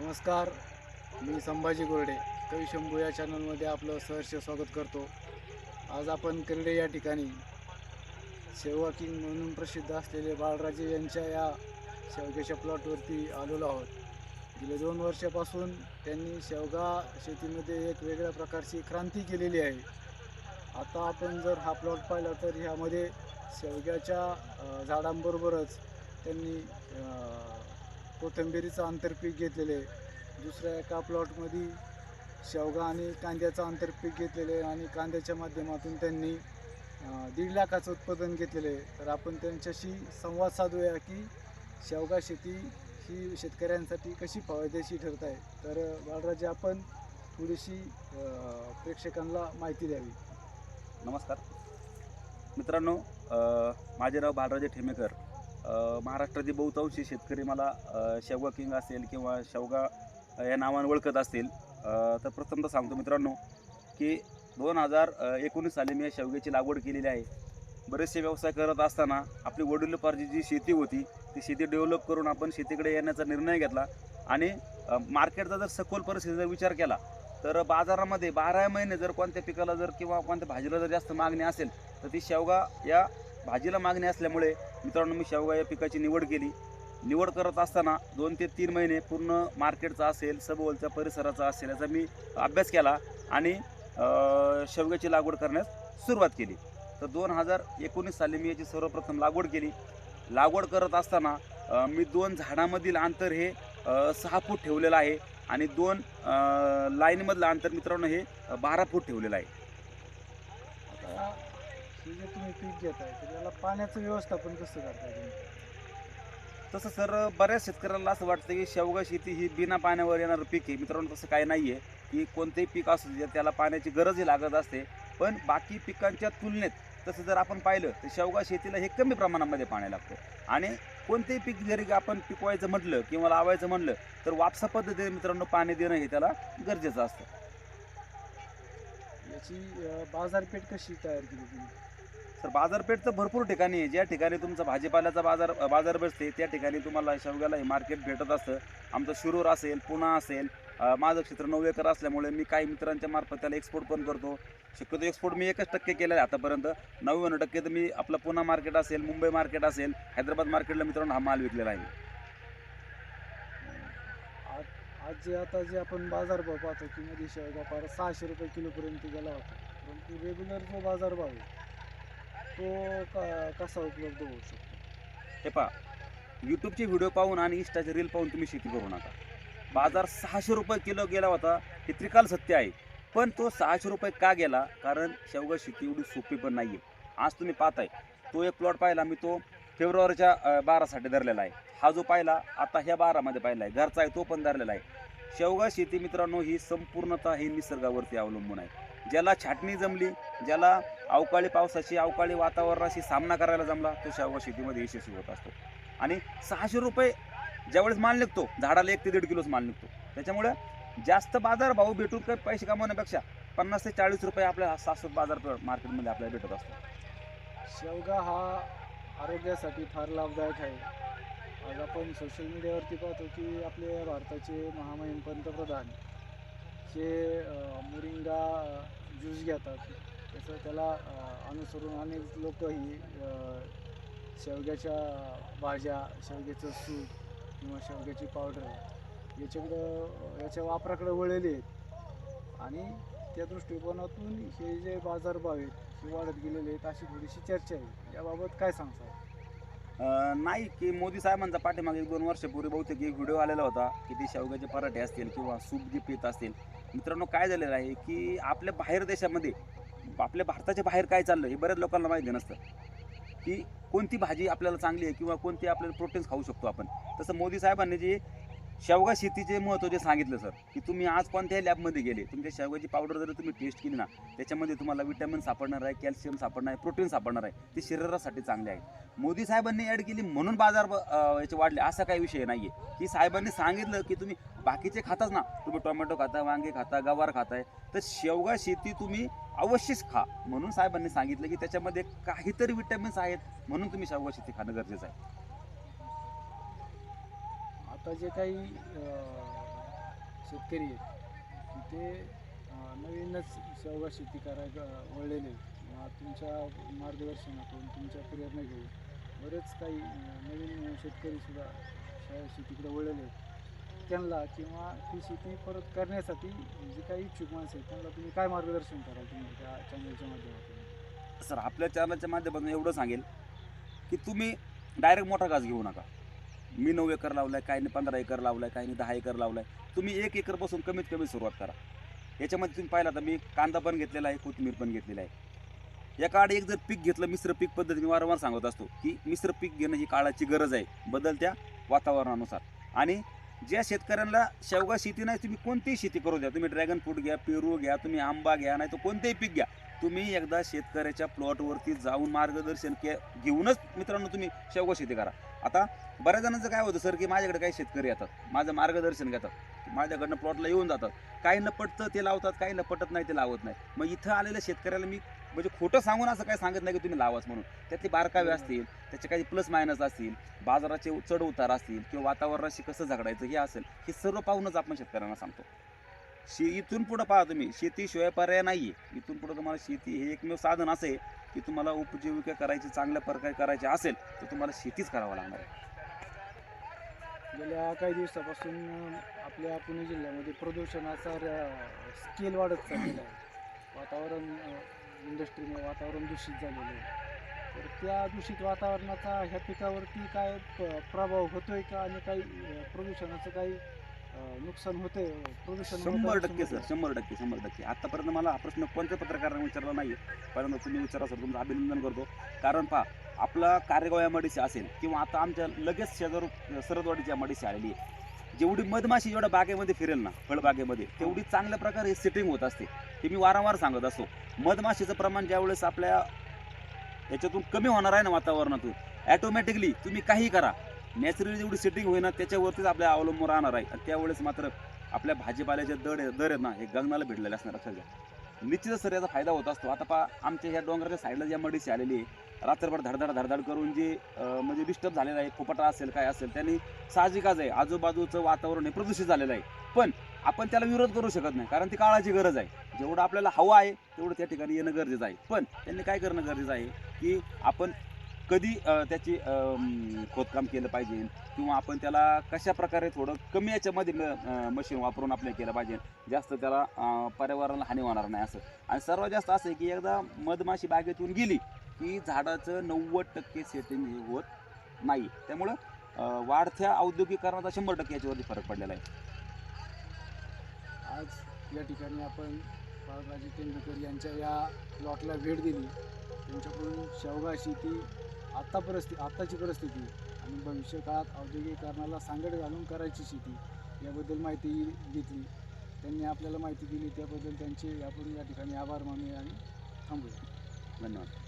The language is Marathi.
नमस्कार मी संभाजी गोरडे कवी शंभू या चॅनलमध्ये आपलं सहर्ष स्वागत करतो. आज आपण क्रीडे या ठिकाणी सेवा किंग म्हणून प्रसिद्ध असलेले बाळराजे यांच्या या शेवग्याच्या प्लॉटवरती आलेलो आहोत. गेल्या दोन वर्षापासून त्यांनी शेवगा शेतीमध्ये एक वेगळ्या प्रकारची क्रांती केलेली आहे. आता आपण जर हा प्लॉट पाहिला तर ह्यामध्ये शेवग्याच्या झाडांबरोबरच त्यांनी कोथिंबिरीचं आंतरपीक घेतलेले आहे. दुसऱ्या एका प्लॉटमध्ये शेवगा आणि कांद्याचं आंतरपीक घेतलेले आहे आणि कांद्याच्या माध्यमातून त्यांनी दीड लाखाचं उत्पादन घेतलेलं आहे. तर आपण त्यांच्याशी संवाद साधूया की शेवगा शेती ही शेतकऱ्यांसाठी कशी फायदेशीर ठरत आहे. तर बाळराजे आपण थोडीशी प्रेक्षकांना माहिती द्यावी. नमस्कार. मित्रांनो माझे नाव बालराजे ठेमेकर. महाराष्ट्रातील बहुतांशी शेतकरी मला शेवगा किंग असेल किंवा शेवगा या नावाने ओळखत असतील. तर प्रथमतः सांगतो मित्रांनो की दोन हजार एकोणीस साली मी या शेवग्याची लागवड केलेली आहे. बरेचसे व्यवसाय करत असताना आपली वडिलोपार्जी जी शेती होती ती शेती डेव्हलप करून आपण शेतीकडे येण्याचा निर्णय घेतला. आणि मार्केटचा जर सखोल परिस्थितीचा विचार केला तर बाजारामध्ये बारा महिने जर कोणत्या पिकाला जर किंवा कोणत्या भाजीला जर जास्त मागणी असेल तर ती शेवगा या भाजीला मागणी असल्यामुळे मित्रांनो मी शेवगा या पिकाची निवड केली. निवड करत असताना दोन ते तीन महिने पूर्ण मार्केटचा असेल सभोवलच्या परिसराचा असेल याचा मी अभ्यास केला आणि शेवग्याची लागवड करण्यास सुरुवात केली. तर दोन हजार एकोणीस साली मी याची सर्वप्रथम लागवड केली. लागवड करत असताना मी दोन झाडामधील अंतर हे सहा फूट ठेवलेलं आहे आणि दोन लाईनमधलं अंतर मित्रांनो हे बारा फूट ठेवलेलं आहे. हे जे तुम्ही पीक घेताय तर याला पाण्याचं व्यवस्थापन कसं करताय तुम्ही? तसं सर बऱ्याच शेतकऱ्याला असं वाटतं की शेवगा शेती ही बिना पाण्यावर येणारं पीक आहे. मित्रांनो तसं काही नाही आहे की कोणतेही पीक असू दे त्याला पाण्याची गरजही लागत असते. पण बाकी पिकांच्या तुलनेत तसं जर आपण पाहिलं तर शेवगा शेतीला हे कमी प्रमाणामध्ये पाणी लागतं. आणि कोणतेही पीक जरी आपण पिकवायचं म्हटलं किंवा लावायचं म्हटलं तर वापसा पद्धतीने मित्रांनो पाणी देणं हे त्याला गरजेचं असतं. याची बाजारपेठ कशी तयार केली तुम्ही? सर बाजारपेठ तर भरपूर ठिकाणी आहे. ज्या ठिकाणी तुमचा भाजीपाल्याचा बाजार बाजार बसते त्या ठिकाणी तुम्हाला शेवग्याला हे मार्केट भेटत असतं. आमचं शिरूर असेल पुणा असेल माझं क्षेत्र नऊ एकर असल्यामुळे मी काही मित्रांच्या मार्फत त्याला एक्सपोर्ट पण करतो. शक्यतो एक्सपोर्ट मी एकच टक्के केलेलं आहे आतापर्यंत. नव्याण्णव टक्के तर मी आपलं पुणा मार्केट असेल मुंबई मार्केट असेल हैदराबाद मार्केटला मित्रांनो हा माल विकलेला आहे. आज जे आता जे आपण बाजारभाव पाहतो की मध्ये शेवगा फार सहाशे रुपये किलोपर्यंत गेला होता. परंतु रेग्युलर जो बाजारभाव आहे तो का कसा उपलब्ध होऊ शकतो? हे पहा यूट्यूबचे व्हिडिओ पाहून आणि इंस्टाचे रील पाहून तुम्ही शेती करू नका. बाजार सहाशे रुपये किलो गेला होता हे त्रिकाल सत्य आहे. पण तो सहाशे रुपये का गेला? कारण शेवगा शेती एवढी सोपी पण नाही आहे आज तुम्ही पाहताय तो एक प्लॉट पाहिला मी तो फेब्रुवारीच्या अं, बारासाठी धरलेला आहे. हा जो पाहिला आता ह्या बारामध्ये पाहिला आहे. घरचा आहे तो पण धरलेला आहे. शेवगा शेती मित्रांनो ही संपूर्णतः ही निसर्गावरती अवलंबून आहे. ज्याला छाटणी जमली ज्याला अवकाळी पावसाची अवकाळी वातावरणाशी सामना करायला जमला तो शेवगा शेतीमध्ये यशस्वी होत असतो. आणि सहाशे रुपये ज्यावेळेस माल निघतो झाडाला एक ते दीड किलोच माल निघतो. त्याच्यामुळे जास्त बाजार भाव भेटून काही पैसे कमवण्यापेक्षा पन्नास ते चाळीस रुपये आपल्या शाश्वत बाजार मार्केटमध्ये आपल्याला भेटत असतो. शेवगा हा आरोग्यासाठी फार लाभदायक आहे. आज आपण सोशल मीडियावरती पाहतो की आपले भारताचे महामहिम पंतप्रधान हे मोरिंगा ज्यूस घेतात. त्याचं त्याला अनुसरून अनेक लोक ही शेवग्याच्या भाज्या शेवग्याचं सूप किंवा शेवग्याची पावडर याच्याकडं याच्या वापराकडे वळलेले आहेत. आणि त्या दृष्टिकोनातून हे जे बाजारभाव आहेत हे वाढत गेलेले आहेत अशी थोडीशी चर्चा आहे. याबाबत काय सांगता अं, नाही की मोदी साहेबांचा पाठीमागे एक दोन वर्षापूर्वी बहुतेक एक व्हिडिओ आलेला होता की ते शेवग्याचे पराठे असतील किंवा सूप जे पित असतील. मित्रांनो काय झालेलं आहे की आपल्या बाहेर देशामध्ये आपल्या भारताच्या बाहेर काय चाललं हे बऱ्याच लोकांना माहिती नसतं. की कोणती भाजी आपल्याला चांगली आहे किंवा कोणती आपल्याला प्रोटीन्स खाऊ शकतो आपण. तसं मोदी साहेबांनी जे शेवगा शेतीचे महत्त्व जे सांगितलं सर की तुम्ही आज कोणत्याही लॅबमध्ये गेले तुमच्या शेवगाची पावडर जर तुम्ही टेस्ट केली ना त्याच्यामध्ये तुम्हाला विटॅमिन सापडणार आहे कॅल्शियम सापडणार आहे प्रोटीन सापडणार आहे ते शरीरासाठी चांगले आहे. मोदी साहेबांनी ॲड केली म्हणून बाजार याचे वाढले असा काही विषय नाही आहे की साहेबांनी सांगितलं की तुम्ही बाकीचे खाताच ना तुम्ही टोमॅटो खाता वांगे खाता गवार खाताय तर शेवगा शेती तुम्ही अवश्यच खा. म्हणून साहेबांनी सांगितलं की त्याच्यामध्ये काहीतरी विटॅमिन्स आहेत म्हणून तुम्ही शेवगा शेती खाणं गरजेचं आहे. आता जे काही शेतकरी आहेत ते नवीनच सहभाग शेती करायला वळलेले किंवा तुमच्या मार्गदर्शनातून तुमच्या प्रेरणा घेऊन बरेच काही नवीन शेतकरीसुद्धा शेतीकडे वळलेले आहेत. त्यांना किंवा ती शेती परत करण्यासाठी जे काही इच्छुक माणसं आहेत त्यांना तुम्ही काय मार्गदर्शन कराल तुम्ही त्या चॅनलच्या माध्यमातून? सर आपल्या चॅनलच्या माध्यमातून एवढं सांगेल की तुम्ही डायरेक्ट मोठा घास घेऊ नका. मी नऊ एकर लावलाय काहींनी पंधरा एकर लावलाय काहींनी दहा एकर लावलाय. तुम्ही एक एकरपासून कमीत कमी सुरुवात करा. याच्यामध्ये तुम्ही पाहिला तर मी कांदा पण घेतलेला आहे कोथिंबीर पण घेतलेला आहे. एका आड एक जर पीक घेतलं मिश्र पीक पद्धती मी वारंवार सांगत असतो की मिश्र पीक घेणं ही काळाची गरज आहे. बदलत्या वातावरणानुसार. आणि ज्या शेतकऱ्यांना शेवगा शेती नाही तुम्ही कोणतीही शेती करू द्या. तुम्ही ड्रॅगन फ्रूट घ्या पेरू घ्या तुम्ही आंबा घ्या नाही तर कोणतेही पीक घ्या. तुम्ही एकदा शेतकऱ्याच्या प्लॉटवरती जाऊन मार्गदर्शन के घेऊनच मित्रांनो तुम्ही शेवगा शेती करा. आता बऱ्याच जणांचं काय होतं सर की माझ्याकडे काही शेतकरी येतात. माझं मार्गदर्शन घेतात. माझ्याकडनं प्लॉटला येऊन जातात. काही न पटतं ते लावतात काही न पटत नाही ते लावत नाही. मग इथं आलेल्या शेतकऱ्याला मी म्हणजे खोटं सांगून असं काय सांगत नाही की तुम्ही लावाच म्हणून. त्यातले बारकावे असतील त्याचे काही प्लस मायनस असतील बाजाराचे चढ उतार असतील किंवा वातावरणाशी कसं झगडायचं हे असेल हे सर्व पाहूनच आपण शेतकऱ्यांना सांगतो. शे इथून पुढं पहा तुम्ही शेतीशिवाय पर्याय नाही आहे इथून पुढं तुम्हाला शेती हे एकमेव साधन असं आहे की तुम्हाला उपजीविका करायची चांगल्या प्रकारे करायची असेल तर तुम्हाला शेतीच करावं लागणार आहे. गेल्या काही दिवसापासून आपल्या पुणे जिल्ह्यामध्ये प्रदूषणाचा स्केल वाढत चाललेला आहे. वातावरण इंडस्ट्रीमुळे वातावरण दूषित झालेलं आहे. तर त्या दूषित वातावरणाचा ह्या पिकावरती काय प- प्रभाव होतोय का आणि काही अं, प्रदूषणाचं काही अं, नुकसान होतंय? प्रदूषण होतं शंभर टक्के सर. शंभर टक्के शंभर टक्के. आतापर्यंत मला हा प्रश्न कोणत्या पत्रकाराने विचारला नाही परंतु तुम्ही विचारा सर. तुमचं अभिनंदन करतो. कारण पहा आपला कार्यगाव एम असेल किंवा आता आमच्या लगेच शेजारू सरदवाडीची एम आलेली आहे. जेवढी मधमाशी जेवढ्या बागेमध्ये फिरेल ना फळबागेमध्ये तेवढी चांगल्या प्रकारे सेटिंग होत असते. हे मी वारंवार सांगत असतो. मधमाशीचं प्रमाण ज्यावेळेस आपल्या याच्यातून कमी होणार आहे ना वातावरणातून ॲटोमॅटिकली तुम्ही काही करा. नॅचरली जेवढी सेटिंग होईना त्याच्यावरतीच आपल्या अवलंबून राहणार आहे. आणि त्यावेळेस मात्र आपल्या भाजीपाल्याचे दर दर आहेत ना हे गगनाला भिडलेले असणार लक्षात घ्या. निश्चितच सर याचा फायदा होत असतो. आता पहा आमच्या ह्या डोंगराच्या साईडला ज्या मडीशी आलेली आहे रात्रभर धडधड धडधड करून जे म्हणजे डिस्टर्ब झालेलं आहे फुपटा असेल काय असेल त्यांनी साहजिकच आहे. आजूबाजूचं वातावरण हे प्रदूषित झालेलं आहे. पण आपण त्याला विरोध करू शकत नाही कारण ती काळाची गरज आहे. जेवढं आपल्याला हवं आहे तेवढं त्या ठिकाणी येणं गरजेचं आहे. पण त्यांनी काय करणं गरजेचं आहे की आपण कधी त्याची खोदकाम केलं पाहिजे किंवा आपण त्याला कशा प्रकारे थोडं कमी याच्यामध्ये मशीन वापरून आपल्या केलं पाहिजे जास्त त्याला पर्यावरणाला हानी होणार नाही असं. आणि सर्वात जास्त असं आहे की एकदा मधमाशी बागेतून गेली की झाडाचं नव्वद टक्के सेटिंग होत नाही. त्यामुळं वाढत्या औद्योगिकरणाचा शंभर टक्के याच्यावरती फरक पडलेला आहे. आज या ठिकाणी आपण बाळराजे तेंडुलकर यांच्या या प्लॉटला भेट दिली. त्यांच्याकडून शेवगा शेती आत्ता परिस्थिती आत्ताची परिस्थिती आणि भविष्यकाळात औद्योगिकरणाला सांगड घालून करायची शेती याबद्दल माहिती घेतली. त्यांनी आपल्याला माहिती दिली त्याबद्दल त्यांचे आपण या ठिकाणी आभार मानूया आणि थांबूया. धन्यवाद.